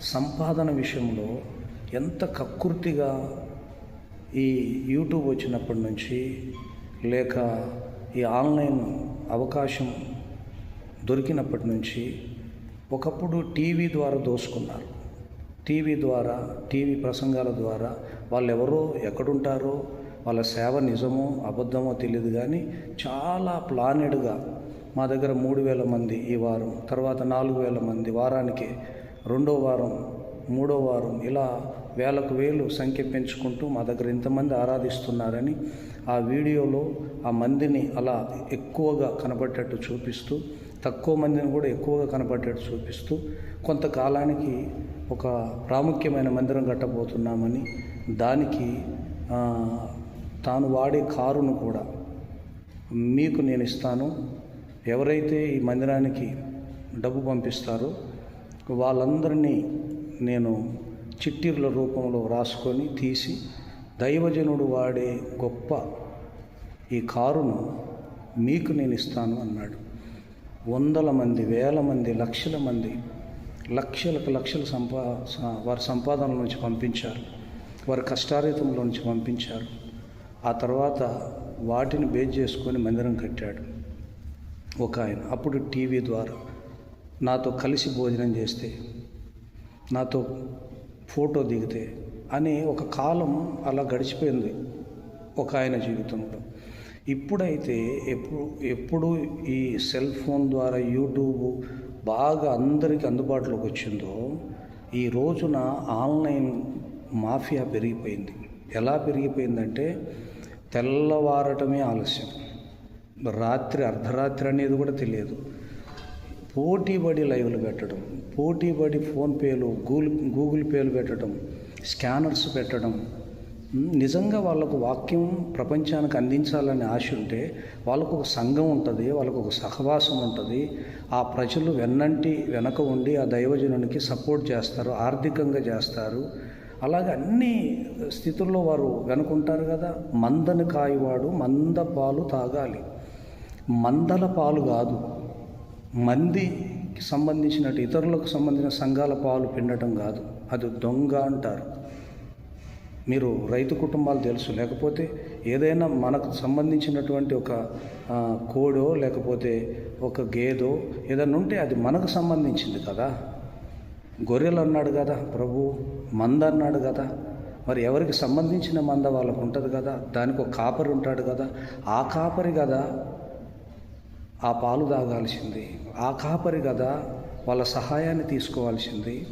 సంపాదన విషయంలో ఎంత కక్కుర్తిగా ఈ యూట్యూబ్ వచ్చినప్పటి నుంచి లేక ఈ ఆన్లైన్ అవకాశం దొరికినప్పటి నుంచి ఒకప్పుడు టీవీ ద్వారా దోసుకున్నారు. టీవీ ద్వారా టీవీ ప్రసంగాల ద్వారా వాళ్ళు ఎవరో ఎక్కడుంటారో వాళ్ళ సేవ నిజమో అబద్ధమో తెలియదు కానీ చాలా ప్లానెడ్గా మా దగ్గర మూడు వేల మంది ఈ వారం తర్వాత నాలుగు వేల మంది వారానికి రెండో వారం మూడో వారం ఇలా వేలకు వేలు సంఖ్య పెంచుకుంటూ మా దగ్గర ఇంతమంది ఆరాధిస్తున్నారని ఆ వీడియోలో ఆ మందిని అలా ఎక్కువగా కనబడేటట్టు చూపిస్తూ తక్కువ మందిని కూడా ఎక్కువగా కనబడేటట్టు చూపిస్తూ కొంతకాలానికి ఒక ప్రాముఖ్యమైన మందిరం కట్టబోతున్నామని దానికి తాను వాడే కారును కూడా మీకు నేను ఇస్తాను. ఎవరైతే ఈ మందిరానికి డబ్బు పంపిస్తారో వాళ్ళందరినీ నేను చిట్టీర్ల రూపంలో రాసుకొని తీసి దైవజనుడు వాడే గొప్ప ఈ కారును మీకు నేను ఇస్తాను అన్నాడు. వందల మంది వేల మంది లక్షల మంది లక్షలకు లక్షల సంపా వారి సంపాదనల నుంచి పంపించారు. వారి కష్టారీతంలో నుంచి పంపించారు. ఆ తర్వాత వాటిని బేస్ చేసుకొని మందిరం కట్టాడు. ఒక ఆయన. అప్పుడు టీవీ ద్వారా నాతో కలిసి భోజనం చేస్తే నాతో ఫోటో దిగితే అని ఒక కాలం అలా గడిచిపోయింది ఒక ఆయన జీవితంలో. ఇప్పుడైతే ఎప్పుడు ఎప్పుడు ఈ సెల్ ఫోన్ ద్వారా యూట్యూబ్ బాగా అందరికీ అందుబాటులోకి వచ్చిందో ఈ రోజున ఆన్లైన్ మాఫియా పెరిగిపోయింది. ఎలా పెరిగిపోయిందంటే తెల్లవారటమే ఆలస్యం. రాత్రి అర్ధరాత్రి అనేది కూడా తెలియదు. పోటీపడి లైవ్లు పెట్టడం పోటీపడి ఫోన్పేలు గూగుల్ గూగుల్ పేలు పెట్టడం స్కానర్స్ పెట్టడం నిజంగా వాళ్ళకు వాక్యం ప్రపంచానికి అందించాలని ఆశ ఉంటే వాళ్ళకు ఒక సంఘం ఉంటుంది వాళ్ళకు ఒక సహవాసం ఉంటుంది. ఆ ప్రజలు వెన్నంటి వెనక ఉండి ఆ దైవజనునికి సపోర్ట్ చేస్తారు ఆర్థికంగా చేస్తారు. అలాగే అన్ని స్థితుల్లో వారు వెనుకుంటారు కదా మందని కాయవాడు మంద పాలు తాగాలి. మందల పాలు కాదు. మందికి సంబంధించినట్టు ఇతరులకు సంబంధించిన సంఘాల పాలు పిండటం కాదు అది దొంగ అంటారు. మీరు రైతు కుటుంబాలు తెలుసు లేకపోతే ఏదైనా మనకు సంబంధించినటువంటి ఒక కోడో లేకపోతే ఒక గేదో ఏదైనా ఉంటే అది మనకు సంబంధించింది కదా. గొర్రెలు అన్నాడు కదా ప్రభు మంద అన్నాడు కదా. మరి ఎవరికి సంబంధించిన మంద వాళ్ళకు ఉంటుంది కదా? దానికి ఒక కాపరి ఉంటాడు కదా. ఆ కాపరి కదా ఆ పాలు తాగాల్సింది. ఆ కాపరి కదా వాళ్ళ సహాయాన్ని తీసుకోవాల్సింది.